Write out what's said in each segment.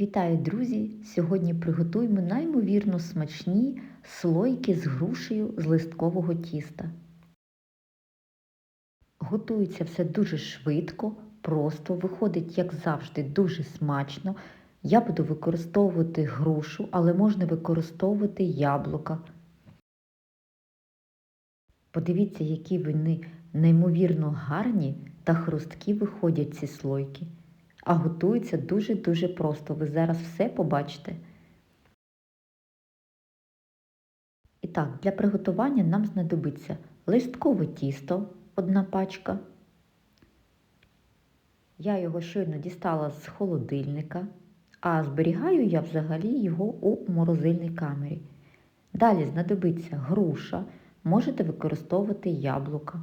Вітаю, друзі! Сьогодні приготуємо неймовірно смачні слойки з грушею з листкового тіста. Готується все дуже швидко, просто, виходить, як завжди, дуже смачно. Я буду використовувати грушу, але можна використовувати яблука. Подивіться, які вони неймовірно гарні та хрусткі виходять ці слойки а готується дуже-дуже просто. Ви зараз все побачите. І так, для приготування нам знадобиться листкове тісто, одна пачка. Я його щойно дістала з холодильника, а зберігаю я взагалі його у морозильній камері. Далі знадобиться груша, можете використовувати яблука.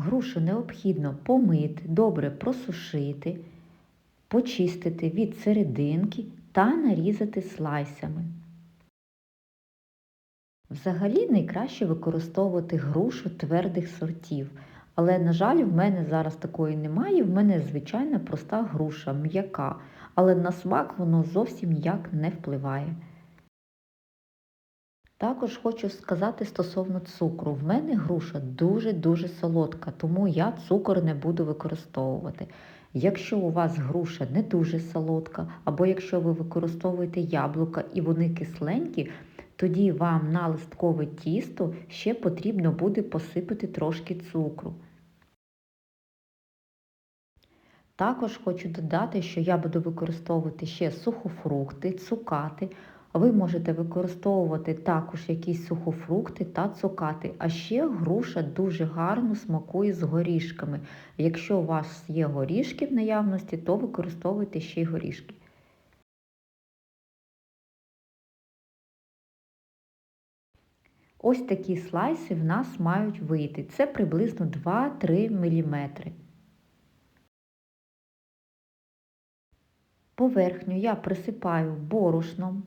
Грушу необхідно помити, добре просушити, почистити від серединки та нарізати слайсами. Взагалі найкраще використовувати грушу твердих сортів, але, на жаль, в мене зараз такої немає, в мене звичайна проста груша, м'яка, але на смак воно зовсім ніяк не впливає. Також хочу сказати стосовно цукру. В мене груша дуже-дуже солодка, тому я цукор не буду використовувати. Якщо у вас груша не дуже солодка, або якщо ви використовуєте яблука і вони кисленькі, тоді вам на листкове тісто ще потрібно буде посипати трошки цукру. Також хочу додати, що я буду використовувати ще сухофрукти, цукати. Ви можете використовувати також якісь сухофрукти та цукати, а ще груша дуже гарно смакує з горішками. Якщо у вас є горішки в наявності, то використовуйте ще й горішки. Ось такі слайси в нас мають вийти. Це приблизно 2-3 мм. Поверхню я присипаю борошном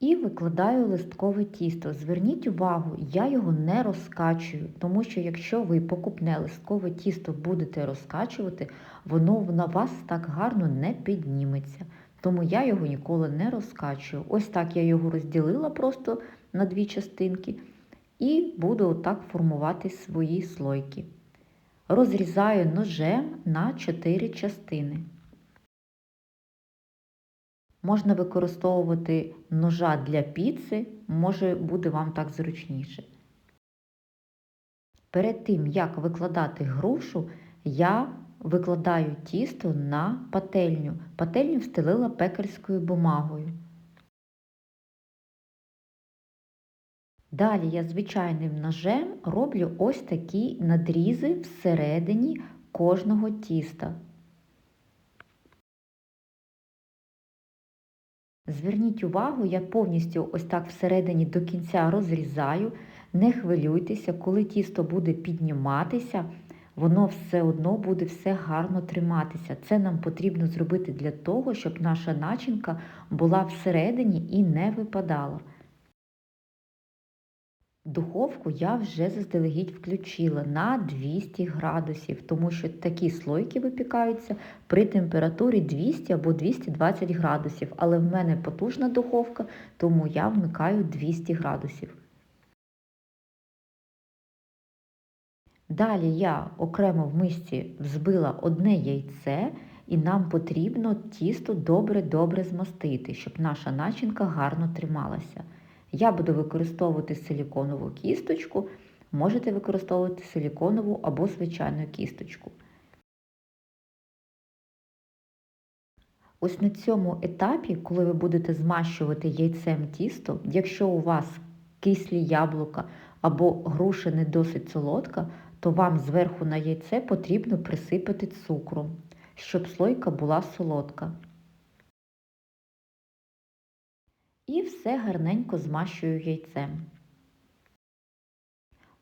і викладаю листкове тісто. Зверніть увагу, я його не розкачую, тому що якщо ви покупне листкове тісто будете розкачувати, воно на вас так гарно не підніметься. Тому я його ніколи не розкачую. Ось так я його розділила просто на дві частинки і буду отак формувати свої слойки. Розрізаю ножем на 4 частини. Можна використовувати ножа для піци, може буде вам так зручніше. Перед тим, як викладати грушу, я викладаю тісто на пательню. Пательню встелила пекарською бумагою. Далі я звичайним ножем роблю ось такі надрізи всередині кожного тіста. Зверніть увагу, я повністю ось так всередині до кінця розрізаю. Не хвилюйтеся, коли тісто буде підніматися, воно все одно буде все гарно триматися. Це нам потрібно зробити для того, щоб наша начинка була всередині і не випадала. Духовку я вже заздалегідь включила на 200 градусів, тому що такі слойки випікаються при температурі 200 або 220 градусів. Але в мене потужна духовка, тому я вмикаю 200 градусів. Далі я окремо в мисці взбила одне яйце, і нам потрібно тісто добре-добре змастити, щоб наша начинка гарно трималася. Я буду використовувати силіконову кісточку, можете використовувати силіконову або звичайну кісточку. Ось на цьому етапі, коли ви будете змащувати яйцем тісто, якщо у вас кислі яблука або груша не досить солодка, то вам зверху на яйце потрібно присипати цукром, щоб слойка була солодка. І все гарненько змащую яйцем.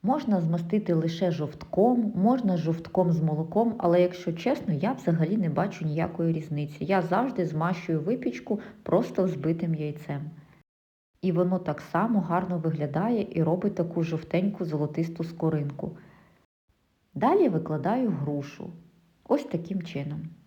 Можна змастити лише жовтком, можна жовтком з молоком, але, якщо чесно, я взагалі не бачу ніякої різниці. Я завжди змащую випічку просто збитим яйцем. І воно так само гарно виглядає і робить таку жовтеньку золотисту скоринку. Далі викладаю грушу. Ось таким чином.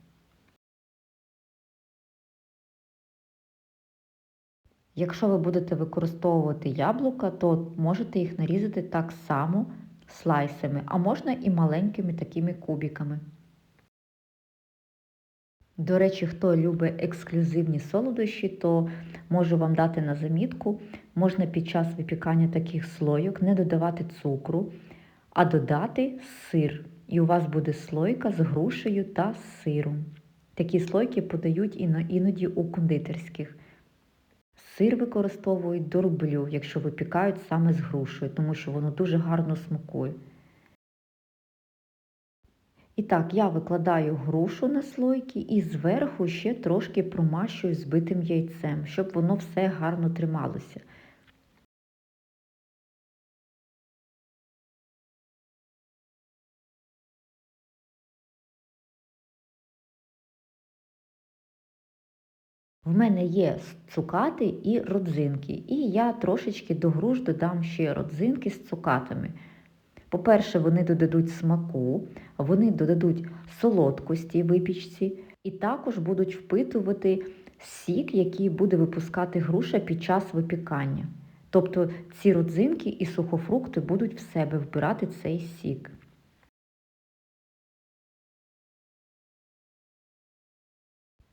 Якщо ви будете використовувати яблука, то можете їх нарізати так само слайсами, а можна і маленькими такими кубиками. До речі, хто любить ексклюзивні солодощі, то можу вам дати на замітку, можна під час випікання таких слойок не додавати цукру, а додати сир. І у вас буде слойка з грушею та сиром. Такі слойки подають іноді у кондитерських. Сир використовують до рублю, якщо випікають саме з грушею, тому що воно дуже гарно смакує. І так, я викладаю грушу на слойки і зверху ще трошки промащую збитим яйцем, щоб воно все гарно трималося. В мене є цукати і родзинки, і я трошечки до груш додам ще родзинки з цукатами. По-перше, вони додадуть смаку, вони додадуть солодкості випічці і також будуть впитувати сік, який буде випускати груша під час випікання. Тобто ці родзинки і сухофрукти будуть в себе вбирати цей сік.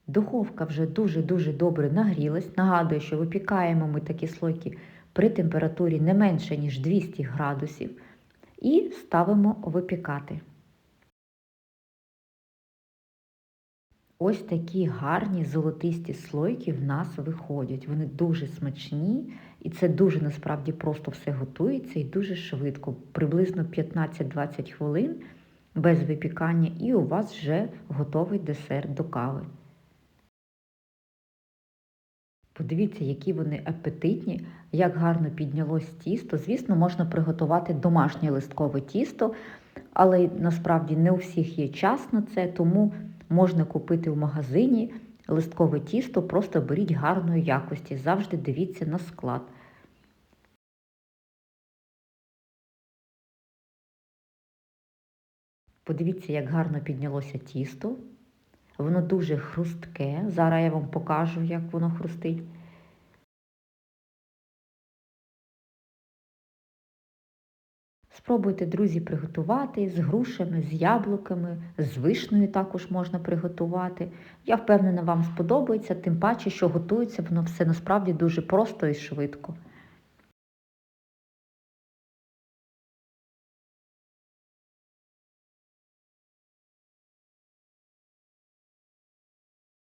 Духовка вже дуже-дуже добре нагрілась. Нагадую, що випікаємо ми такі слойки при температурі не менше, ніж 200 градусів і ставимо випікати. Ось такі гарні золотисті слойки в нас виходять. Вони дуже смачні, і це дуже насправді просто все готується і дуже швидко, приблизно 15-20 хвилин без випікання, і у вас вже готовий десерт до кави. Подивіться, які вони апетитні, як гарно піднялось тісто. Звісно, можна приготувати домашнє листкове тісто, але насправді не у всіх є час на це, тому можна купити в магазині листкове тісто, просто беріть гарної якості, завжди дивіться на склад. Подивіться, як гарно піднялося тісто. Воно дуже хрустке. Зараз я вам покажу, як воно хрустить. Спробуйте, друзі, приготувати з грушами, з яблуками, з вишнею також можна приготувати. Я впевнена, вам сподобається, тим паче, що готується воно все насправді дуже просто і швидко.